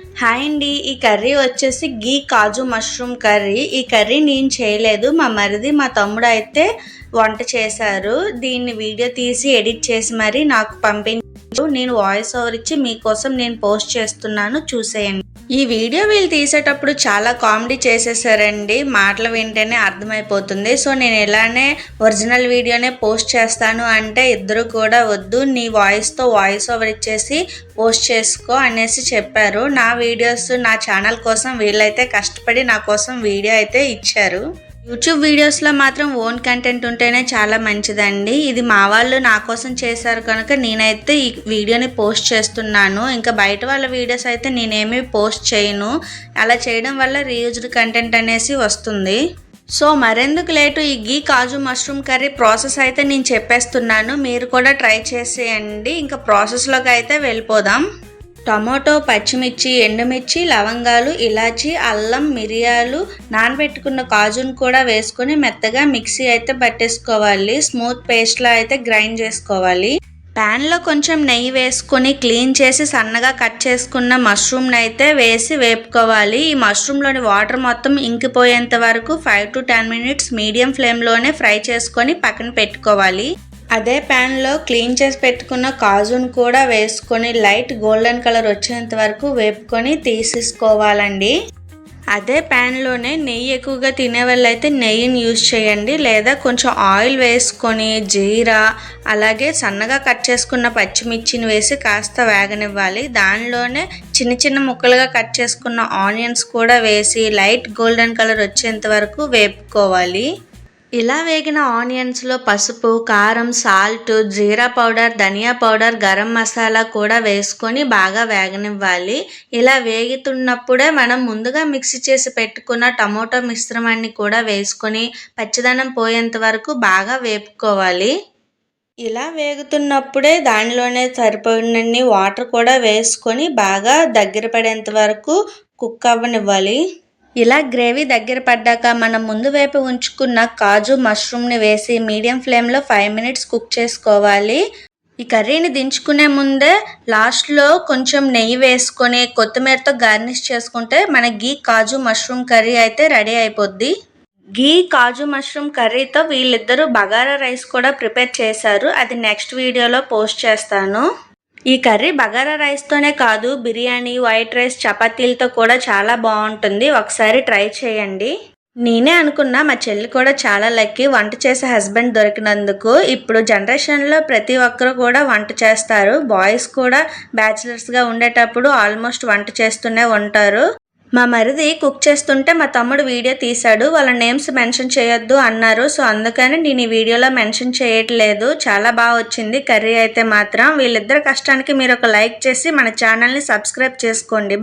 Hi అండి. ఈ curry వచ్చేసి గీ కాజు మష్రూమ్ కర్రీ. ఈ కర్రీ నేను చేయలేదు. మా మరిది మా తమ్ముడు అయితే వంట చేశారు. దీన్ని వీడియో తీసి ఎడిట్ చేసి మరి నాకు పంపించు. నేను వాయిస్ ఓవర్ ఇచ్చి మీకోసం నేను పోస్ట్ చేస్తున్నాను. చూసేయండి. ఈ వీడియో వీళ్ళు తీసేటప్పుడు చాలా కామెడీ చేసేసారండి. మాటలు వింటేనే అర్థమైపోతుంది. సో నేను ఇలానే ఒరిజినల్ వీడియోనే పోస్ట్ చేస్తాను అంటే ఇద్దరు కూడా వద్దు. నీ వాయిస్తో వాయిస్ ఓవర్ ఇచ్చేసి పోస్ట్ చేసుకో అనేసి చెప్పారు. నా వీడియోస్ నా ఛానల్ కోసం వీళ్ళైతే కష్టపడి నా కోసం వీడియో అయితే ఇచ్చారు. యూట్యూబ్ వీడియోస్లో మాత్రం ఓన్ కంటెంట్ ఉంటేనే చాలా మంచిదండి. ఇది మా వాళ్ళు నా కోసం చేశారు కనుక నేనైతే ఈ వీడియోని పోస్ట్ చేస్తున్నాను. ఇంకా బయట వాళ్ళ వీడియోస్ అయితే నేనేమీ పోస్ట్ చేయను. అలా చేయడం వల్ల రీయూజ్డ్ కంటెంట్ అనేసి వస్తుంది. సో మరెందుకు లేటు ఈ ghee kaju mushroom curry process అయితే నేను చెప్పేస్తున్నాను. మీరు కూడా ట్రై చేసేయండి. ఇంకా ప్రాసెస్లోకి అయితే వెళ్ళిపోదాం. టమాటో పచ్చిమిర్చి ఎండుమిర్చి లవంగాలు ఇలాచి అల్లం మిరియాలు నానబెట్టుకున్న కాజును కూడా వేసుకొని మెత్తగా మిక్సీ అయితే పట్టేసుకోవాలి. స్మూత్ పేస్ట్లా అయితే గ్రైండ్ చేసుకోవాలి. ప్యాన్లో కొంచెం నెయ్యి వేసుకొని క్లీన్ చేసి సన్నగా కట్ చేసుకున్న మష్రూమ్ని అయితే వేసి వేపుకోవాలి. ఈ మష్రూమ్లోని వాటర్ మొత్తం ఇంకిపోయేంత వరకు five to ten minutes medium ఫ్లేమ్లోనే ఫ్రై చేసుకొని పక్కన పెట్టుకోవాలి. అదే ప్యాన్లో క్లీన్ చేసి పెట్టుకున్న కాజును కూడా వేసుకొని లైట్ గోల్డెన్ కలర్ వచ్చేంత వరకు వేపుకొని తీసేసుకోవాలండి. అదే ప్యాన్లోనే నెయ్యి ఎక్కువగా తినే వాళ్ళైతే నెయ్యిని యూజ్ చేయండి. లేదా కొంచెం ఆయిల్ వేసుకొని జీరా అలాగే సన్నగా కట్ చేసుకున్న పచ్చిమిర్చిని వేసి కాస్త వేగనివ్వాలి. దానిలోనే చిన్న చిన్న ముక్కలుగా కట్ చేసుకున్న ఆనియన్స్ కూడా వేసి లైట్ గోల్డెన్ కలర్ వచ్చేంత వరకు వేపుకోవాలి. ఇలా వేగిన ఆనియన్స్లో పసుపు కారం salt jeera powder dhania powder garam masala కూడా వేసుకొని బాగా వేగనివ్వాలి. ఇలా వేగుతున్నప్పుడే మనం ముందుగా మిక్సీ చేసి పెట్టుకున్న టమోటో మిశ్రమాన్ని కూడా వేసుకొని పచ్చదనం పోయేంత వరకు బాగా వేపుకోవాలి. ఇలా వేగుతున్నప్పుడే దానిలోనే సరిపోయినన్ని వాటర్ కూడా వేసుకొని బాగా దగ్గర పడేంత వరకు కుక్ అవ్వనివ్వాలి. ఇలా గ్రేవీ దగ్గర పడ్డాక మనం ముందు వైపు ఉంచుకున్న కాజు మష్రూమ్ని వేసి మీడియం ఫ్లేమ్లో ఫైవ్ మినిట్స్ కుక్ చేసుకోవాలి. ఈ కర్రీని దించుకునే ముందే లాస్ట్లో కొంచెం నెయ్యి వేసుకొని కొత్తిమీరతో గార్నిష్ చేసుకుంటే మన గీ కాజు మష్రూమ్ కర్రీ అయితే రెడీ అయిపోద్ది. గీ కాజు మష్రూమ్ కర్రీతో వీళ్ళిద్దరూ బగారా రైస్ కూడా ప్రిపేర్ చేశారు. అది నెక్స్ట్ వీడియోలో పోస్ట్ చేస్తాను. ఈ కర్రీ బగారా రైస్తోనే కాదు బిర్యానీ వైట్ రైస్ చపాతీలతో కూడా చాలా బాగుంటుంది. ఒకసారి ట్రై చేయండి. నేనే అనుకున్నా మా చెల్లి కూడా చాలా లక్కీ వంట చేసే హస్బెండ్ దొరికినందుకు. ఇప్పుడు జనరేషన్లో ప్రతి ఒక్కరు కూడా వంట చేస్తారు. బాయ్స్ కూడా బ్యాచిలర్స్గా ఉండేటప్పుడు ఆల్మోస్ట్ వంట చేస్తూనే ఉంటారు. మా మరిది కుక్ చేస్తుంటే మా తమ్ముడు వీడియో తీశాడు. వాళ్ళ నేమ్స్ మెన్షన్ చేయొద్దు అన్నారు. సో అందుకని నేను ఈ వీడియోలో మెన్షన్ చేయట్లేదు. చాలా బాగా వచ్చింది కర్రీ అయితే మాత్రం. వీళ్ళిద్దరు కష్టానికి మీరు ఒక లైక్ చేసి మన ఛానల్ని సబ్స్క్రైబ్ చేసుకోండి.